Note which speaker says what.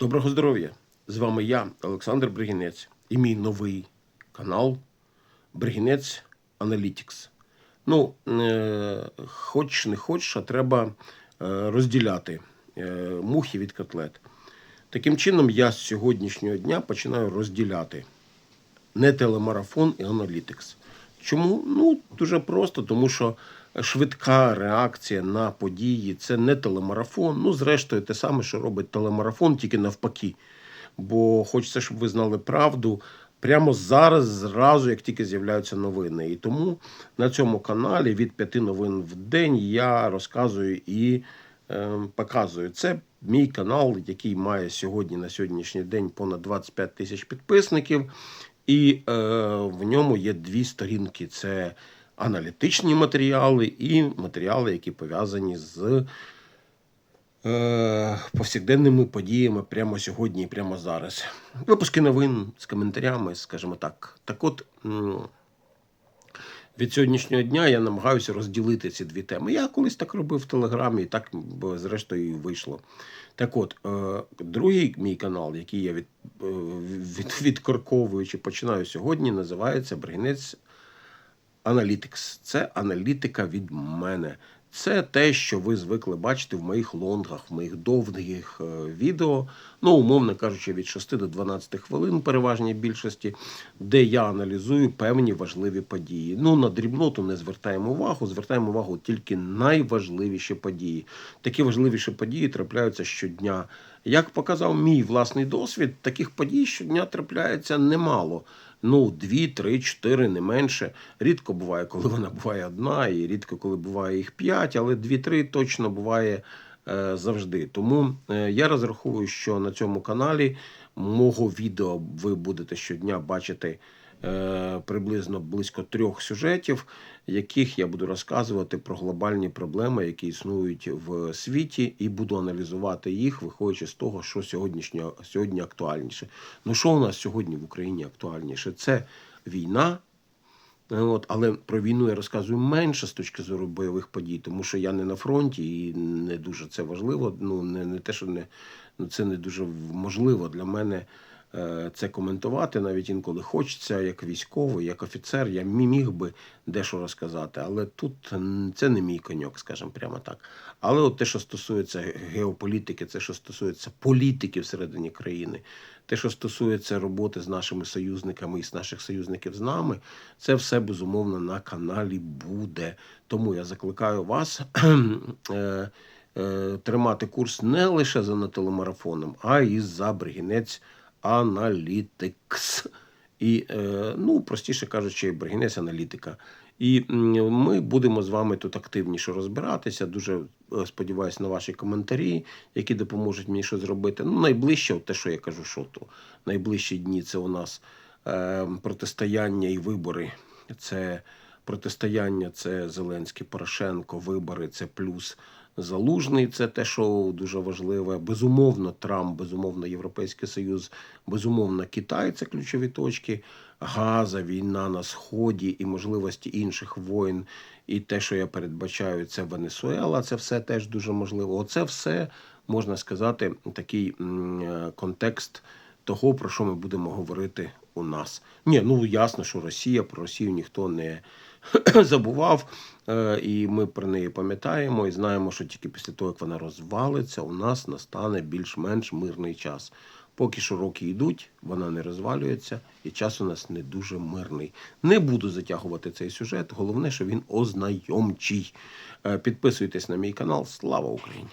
Speaker 1: Доброго здоров'я! З вами я, Олександр Бригінець, і мій новий канал Бригінець Analytics. Ну, е, хоч не хоч, а треба е, розділяти е, мухи від котлет. Таким чином, я з сьогоднішнього дня починаю розділяти не телемарафон і аналітикс. Чому? Ну, дуже просто, тому що швидка реакція на події це не телемарафон. Ну, зрештою, те саме, що робить телемарафон, тільки навпаки. Бо хочеться, щоб ви знали правду. Прямо зараз, зразу, як тільки з'являються новини. І тому на цьому каналі від п'яти новин в день я розказую і е, показую. Це мій канал, який має сьогодні на сьогоднішній день понад 25 тисяч підписників. І е, в ньому є дві сторінки: це аналітичні матеріали і матеріали, які пов'язані з е, повсякденними подіями прямо сьогодні і прямо зараз. Випуски новин з коментарями, скажімо так. Так от. Від сьогоднішнього дня я намагаюся розділити ці дві теми. Я колись так робив в Телеграмі, і так зрештою і вийшло. Так от, е, другий мій канал, який я від, е, від, відкорковуючи починаю сьогодні, називається Бригінець Analytics. Це аналітика від мене. Це те, що ви звикли бачити в моїх лонгах, в моїх довгих е, відео, ну, умовно кажучи, від 6 до 12 хвилин, переважній більшості, де я аналізую певні важливі події. Ну, на дрібноту не звертаємо увагу, звертаємо увагу тільки найважливіші події. Такі важливіші події трапляються щодня. Як показав мій власний досвід, таких подій щодня трапляється немало. Ну, дві, три, чотири, не менше. Рідко буває, коли вона буває одна, і рідко, коли буває їх п'ять, але дві-три точно буває завжди. Тому е, я розраховую, що на цьому каналі мого відео ви будете щодня бачити е, приблизно близько трьох сюжетів, яких я буду розказувати про глобальні проблеми, які існують в світі, і буду аналізувати їх, виходячи з того, що сьогоднішнього сьогодні актуальніше. Ну що у нас сьогодні в Україні актуальніше? Це війна. От, але про війну я розказую менше з точки зору бойових подій, тому що я не на фронті і не дуже це важливо. Ну не, не те, що не ну це не дуже можливо для мене це коментувати. Навіть інколи хочеться, як військовий, як офіцер, я міг би дещо розказати, але тут це не мій коньок, скажімо прямо так. Але от те, що стосується геополітики, це що стосується політики всередині країни, те, що стосується роботи з нашими союзниками і з наших союзників з нами, це все безумовно на каналі буде. Тому я закликаю вас е, е, тримати курс не лише за телемарафоном, а і за Бригінець Аналітикс. І, е, ну, простіше кажучи, Бригінець аналітика. І ми будемо з вами тут активніше розбиратися. Дуже е, сподіваюся на ваші коментарі, які допоможуть мені щось зробити. Ну, найближче, те, що я кажу, що то найближчі дні це у нас е, протистояння і вибори. Це протистояння, це Зеленський, Порошенко, вибори, це плюс Залужний, це те, що дуже важливе. Безумовно, Трамп, безумовно, Європейський Союз, безумовно, Китай це ключові точки. Газа, війна на сході і можливості інших воїн, і те, що я передбачаю, це Венесуела. Це все теж дуже можливо. Оце все можна сказати, такий е, контекст того, про що ми будемо говорити у нас. Ні, ну ясно, що Росія про Росію ніхто не забував, е, і ми про неї пам'ятаємо і знаємо, що тільки після того, як вона розвалиться, у нас настане більш-менш мирний час. Поки що роки йдуть, вона не розвалюється, і час у нас не дуже мирний. Не буду затягувати цей сюжет. Головне, що він ознайомчий. Е, Підписуйтесь на мій канал. Слава Україні!